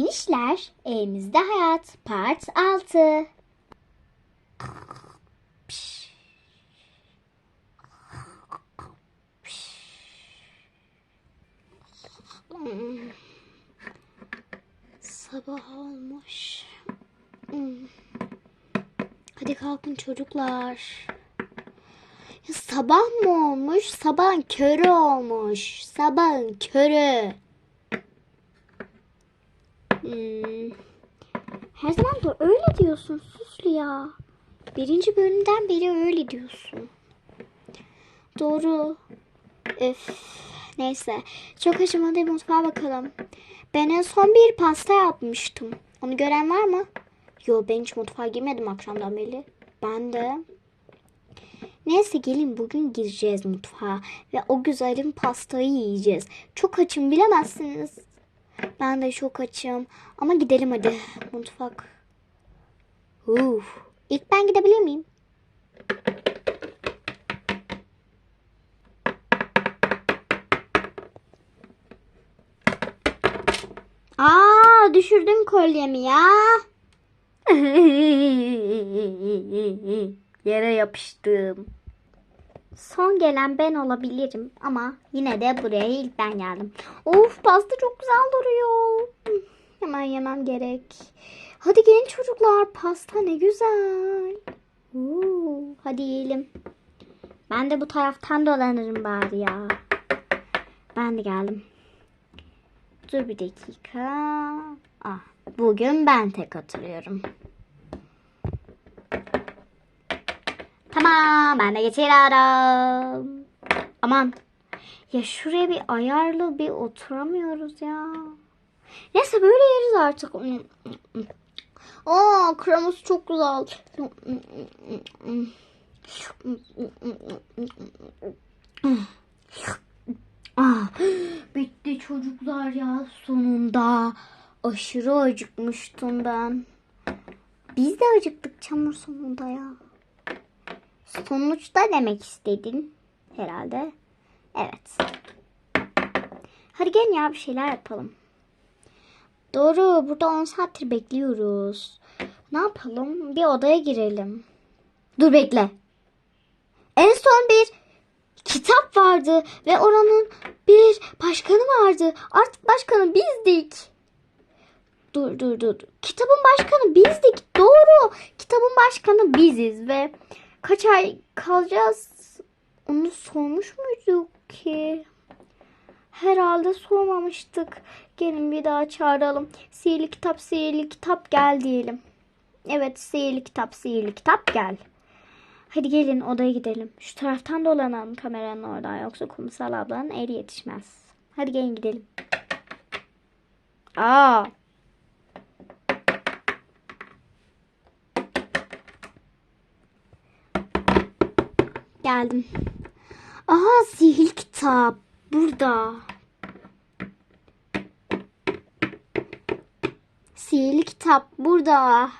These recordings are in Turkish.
İnişler Evimizde Hayat Part 6 Hmm. Sabah olmuş. Hadi kalkın çocuklar. Ya sabah mı olmuş? Sabahın körü olmuş. Sabahın körü. Hmm. Her zaman da öyle diyorsun Süslü ya. Birinci bölümden beri öyle diyorsun. Doğru. Öf. Neyse. Çok hadi mutfağa bakalım. Ben en son bir pasta yapmıştım. Onu gören var mı? Yo ben hiç mutfağa girmedim akşamdan beri. Ben de. Neyse gelin bugün gireceğiz mutfağa. Ve o güzelim pastayı yiyeceğiz. Çok açım bilemezsiniz. Ben de çok açım. Ama gidelim hadi mutfak. Uf. İlk ben gidebilir miyim? Aa düşürdüm kolyemi ya. Yere yapıştım. Son gelen ben olabilirim ama yine de buraya ilk ben geldim. Of pasta çok güzel duruyor. Hemen yemem gerek. Hadi gelin çocuklar pasta ne güzel. Oo, hadi yiyelim. Ben de bu taraftan dolanırım bari ya. Ben de geldim. Dur bir dakika. Ah, bugün ben tek oturuyorum. Tamam ben de. Aman. Ya şuraya bir ayarlı bir oturamıyoruz ya. Neyse böyle yeriz artık. Aa kreması çok güzel. Ah, bitti çocuklar ya sonunda. Aşırı acıkmıştım ben. Biz de acıktık çamur sonunda ya. Sonuçta demek istedin herhalde. Evet. Hadi gelin ya bir şeyler yapalım. Doğru burada 10 saattir bekliyoruz. Ne yapalım? Bir odaya girelim. Dur bekle. En son bir kitap vardı ve oranın bir başkanı vardı. Artık başkanı bizdik. Dur dur dur. Kitabın başkanı bizdik. Doğru. Kitabın başkanı biziz ve kaç ay kalacağız? Onu sormuş muyduk ki? Herhalde sormamıştık. Gelin bir daha çağıralım. Sihirli kitap, sihirli kitap gel diyelim. Evet, sihirli kitap, sihirli kitap gel. Hadi gelin odaya gidelim. Şu taraftan dolanalım kameranın oradan. Yoksa kumsal ablanın eli yetişmez. Hadi gelin gidelim. Aa. Geldim. Aha sihirli kitap. Burada. Sihirli kitap burada.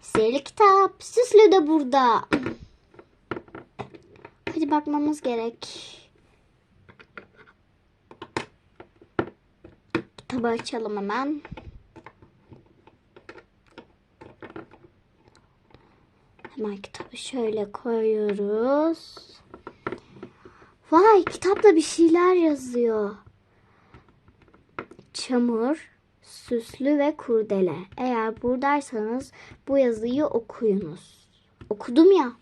Sihirli kitap. Süslü de burada. Hadi bakmamız gerek. Kitabı açalım hemen. Hemen kitabı şöyle koyuyoruz. Vay kitapta bir şeyler yazıyor. Çamur, süslü ve kurdele. Eğer buradaysanız bu yazıyı okuyunuz. Okudum ya.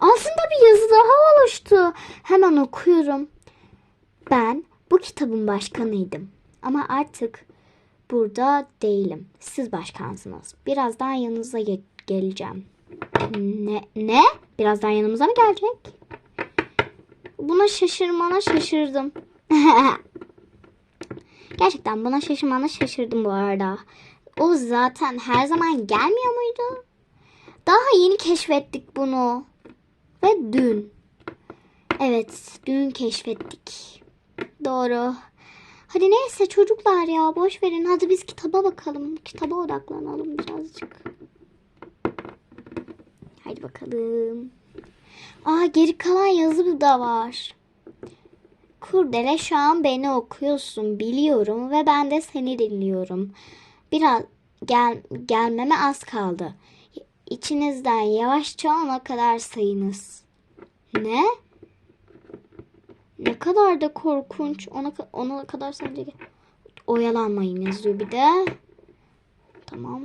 Aslında bir yazı daha oluştu. Hemen okuyorum. Ben bu kitabın başkanıydım. Ama artık burada değilim. Siz başkansınız. Birazdan yanınıza ge- geleceğim. Ne? Ne? Birazdan yanımıza mı gelecek? Buna şaşırmana şaşırdım. Gerçekten buna şaşırmana şaşırdım bu arada. O zaten her zaman gelmiyor muydu? Daha yeni keşfettik bunu. Ve dün. Evet, dün keşfettik. Doğru. Hadi neyse çocuklar ya boş verin. Hadi biz kitaba bakalım. Kitaba odaklanalım birazcık. Haydi bakalım. Aa geri kalan yazı da var. Kurdele şu an beni okuyorsun biliyorum ve ben de seni dinliyorum. Biraz gel, gelmeme az kaldı. İçinizden yavaşça ona kadar sayınız. Ne? Ne kadar da korkunç. Ona, ona kadar sence oyalanmayın yazıyor bir de. Tamam.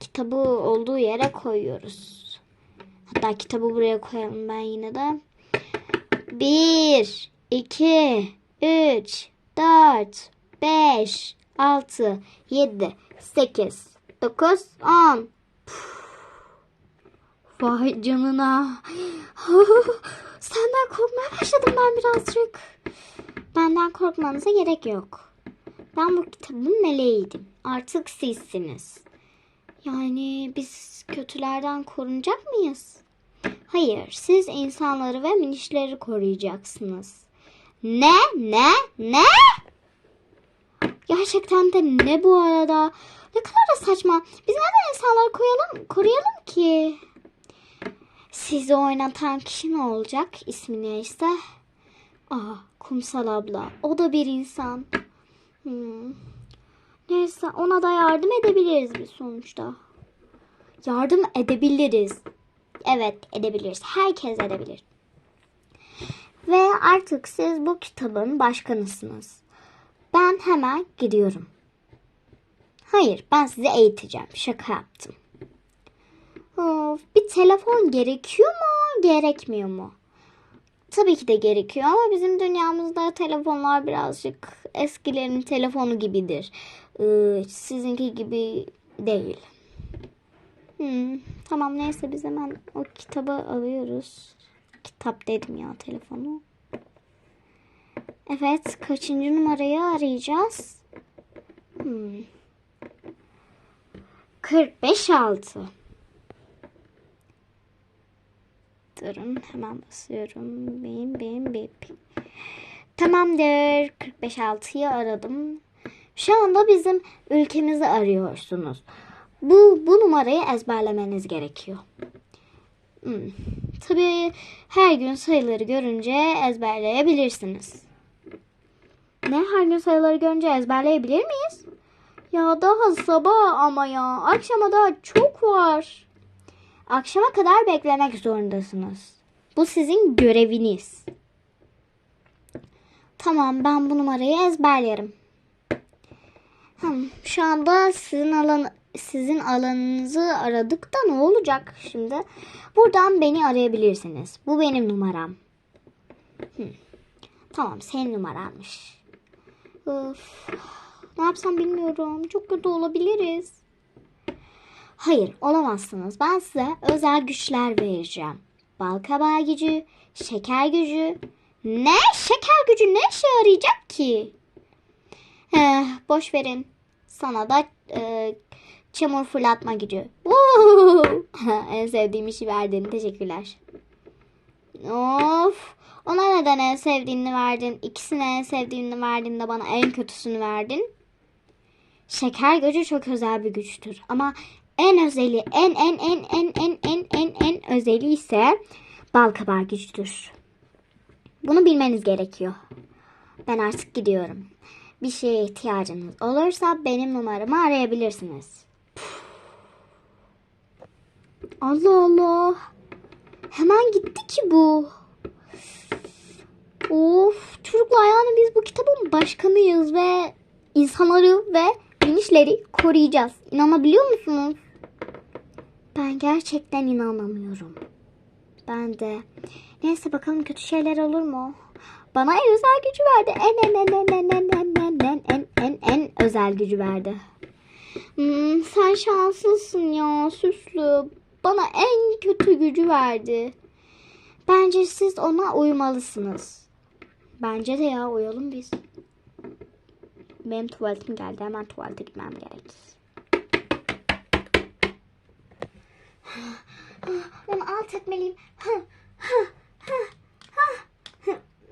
Kitabı olduğu yere koyuyoruz. Hatta kitabı buraya koyalım ben yine de. 1, 2, 3, 4, 5, 6, 7, 8, 9, 10. Vay canına. Senden korkmaya başladım ben birazcık. Benden korkmanıza gerek yok. Ben bu kitabın meleğiydim. Artık sizsiniz. Yani biz kötülerden korunacak mıyız? Hayır, siz insanları ve minişleri koruyacaksınız. Ne? Ne? Ne? Gerçekten de ne bu arada? Ne kadar da saçma. Biz neden insanları koyalım, koruyalım ki? Sizi oynatan kişi ne olacak? İsmi neyse. Aa, Kumsal abla. O da bir insan. Hmm. Neyse ona da yardım edebiliriz biz sonuçta. Yardım edebiliriz. Evet edebiliriz. Herkes edebilir. Ve artık siz bu kitabın başkanısınız. Ben hemen gidiyorum. Hayır ben sizi eğiteceğim. Şaka yaptım. Of, bir telefon gerekiyor mu gerekmiyor mu? Tabii ki de gerekiyor ama bizim dünyamızda telefonlar birazcık eskilerin telefonu gibidir. Sizinki gibi değil. Hmm, tamam neyse biz hemen o kitabı alıyoruz. Kitap dedim ya telefonu. Evet kaçıncı numarayı arayacağız? Hmm. 45 6. Durun hemen basıyorum. Bim bim bip. Tamamdır. 45 6'yı aradım. Şu anda bizim ülkemizi arıyorsunuz. Bu, bu numarayı ezberlemeniz gerekiyor. Hmm. Tabii her gün sayıları görünce ezberleyebilirsiniz. Ne her gün sayıları görünce ezberleyebilir miyiz? Ya daha sabah ama ya. Akşama daha çok var. Akşama kadar beklemek zorundasınız. Bu sizin göreviniz. Tamam ben bu numarayı ezberlerim. Şu anda sizin alan sizin alanınızı aradık da ne olacak şimdi? Buradan beni arayabilirsiniz. Bu benim numaram. Tamam senin numaranmış. Of. Ne yapsam bilmiyorum. Çok kötü olabiliriz. Hayır olamazsınız. Ben size özel güçler vereceğim. Bal kabağı gücü, şeker gücü. Ne? Şeker gücü ne işe yarayacak ki? Heh, boş verin. Sana da e, çamur fırlatma gücü. En sevdiğim işi verdin. Teşekkürler. Of. Ona neden en sevdiğini verdin? İkisine en sevdiğini verdin de bana en kötüsünü verdin. Şeker gücü çok özel bir güçtür. Ama en özeli, en en en en en en en en özeli ise bal kabağı gücüdür. Bunu bilmeniz gerekiyor. Ben artık gidiyorum. Bir şeye ihtiyacınız olursa benim numaramı arayabilirsiniz. Allah Allah. Hemen gitti ki bu. Of çocuklar yani biz bu kitabın başkanıyız ve insanları ve minişleri koruyacağız. İnanabiliyor musunuz? Ben gerçekten inanamıyorum. Ben de. Neyse bakalım kötü şeyler olur mu? Bana en özel gücü verdi. En en en en en en en en en en özel gücü verdi. Hmm, sen şanslısın ya süslü. Bana en kötü gücü verdi. Bence siz ona uymalısınız. Bence de ya uyalım biz. Benim tuvaletim geldi. Hemen tuvalete gitmem gerek. Onu alt etmeliyim.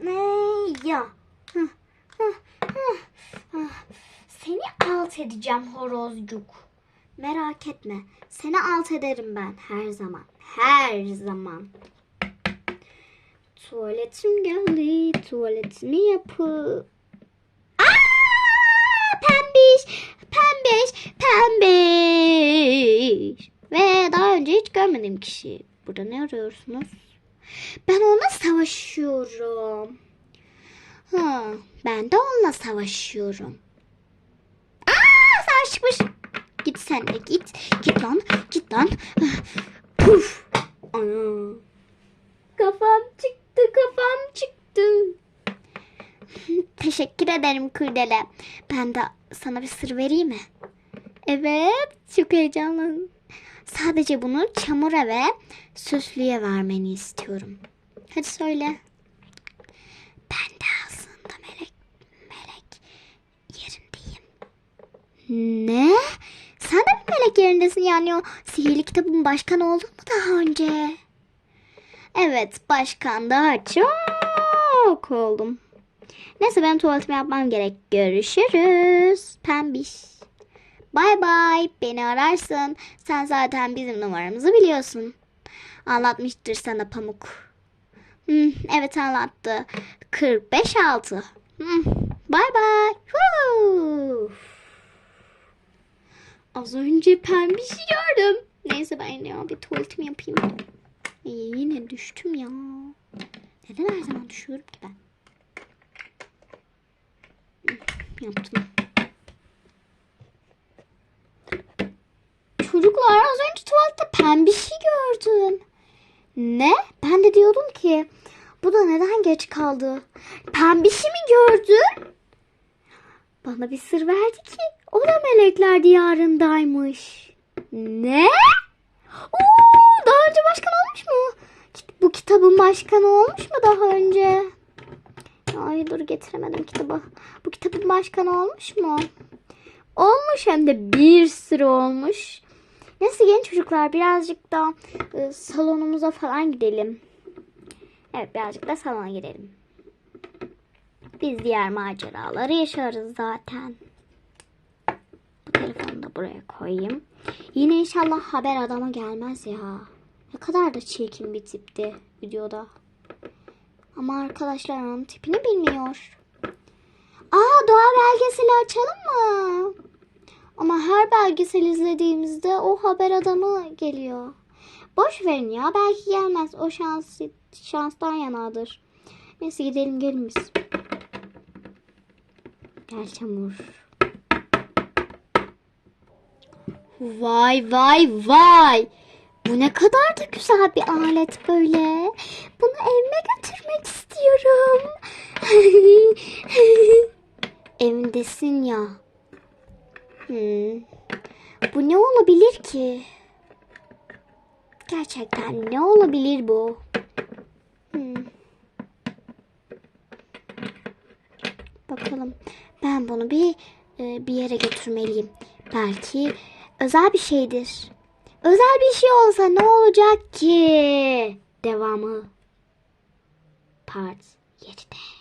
Ne ya? Edeceğim horozcuk. Merak etme. Seni alt ederim ben her zaman. Her zaman. Tuvaletim geldi. Tuvaletini yapı. Aa! Pembiş, pembiş, pembiş. Ve daha önce hiç görmediğim kişi. Burada ne arıyorsunuz? Ben onunla savaşıyorum. Ha, ben de onunla savaşıyorum. Çıkmış. Git sen de git. Git lan, git lan. Puf. Ana. Kafam çıktı, kafam çıktı. Teşekkür ederim Kurdele. Ben de sana bir sır vereyim mi? Evet, çok heyecanlıyım. Sadece bunu çamura ve süslüye vermeni istiyorum. Hadi söyle. Ben de aslında melek melek yerindeyim. Ne? Sen de mi melek yerindesin yani o sihirli kitabın başkanı oldun mu daha önce? Evet başkan daha çok oldum. Neyse ben tuvaletimi yapmam gerek. Görüşürüz. Pembiş. Bay bay. Beni ararsın. Sen zaten bizim numaramızı biliyorsun. Anlatmıştır sana Pamuk. Hmm, evet anlattı. 45 6. Hmm, bay bay. Az önce pembişi gördüm. Neyse ben ya bir tuvaletimi yapayım. Ee, yine düştüm ya. Neden her zaman düşüyorum ki ben? Yaptım. Çocuklar az önce tuvalette pembişi gördüm. Ne? Ben de diyordum ki bu da neden geç kaldı? Pembişi mi gördün? Bana bir sır verdi ki o da melekler diyarındaymış. Ne? Oo, daha önce başkan olmuş mu? Bu kitabın başkanı olmuş mu daha önce? Ay dur getiremedim kitabı. Bu kitabın başkanı olmuş mu? Olmuş hem de bir sürü olmuş. Neyse genç çocuklar birazcık da e, salonumuza falan gidelim. Evet birazcık da salona gidelim. Biz diğer maceraları yaşarız zaten. Buraya koyayım. Yine inşallah haber adama gelmez ya. Ne kadar da çirkin bir tipti videoda. Ama arkadaşlar onun tipini bilmiyor. Aa doğa belgeseli açalım mı? Ama her belgesel izlediğimizde o haber adamı geliyor. Boş verin ya belki gelmez. O şans şanstan yanadır. Neyse gidelim gelin biz. Gel çamur. Vay vay vay. Bu ne kadar da güzel bir alet böyle. Bunu evime götürmek istiyorum. Evindesin ya. Hmm. Bu ne olabilir ki? Gerçekten ne olabilir bu? Hmm. Bakalım. Ben bunu bir e, bir yere götürmeliyim. Belki özel bir şeydir. Özel bir şey olsa ne olacak ki? Devamı. Part 7'de.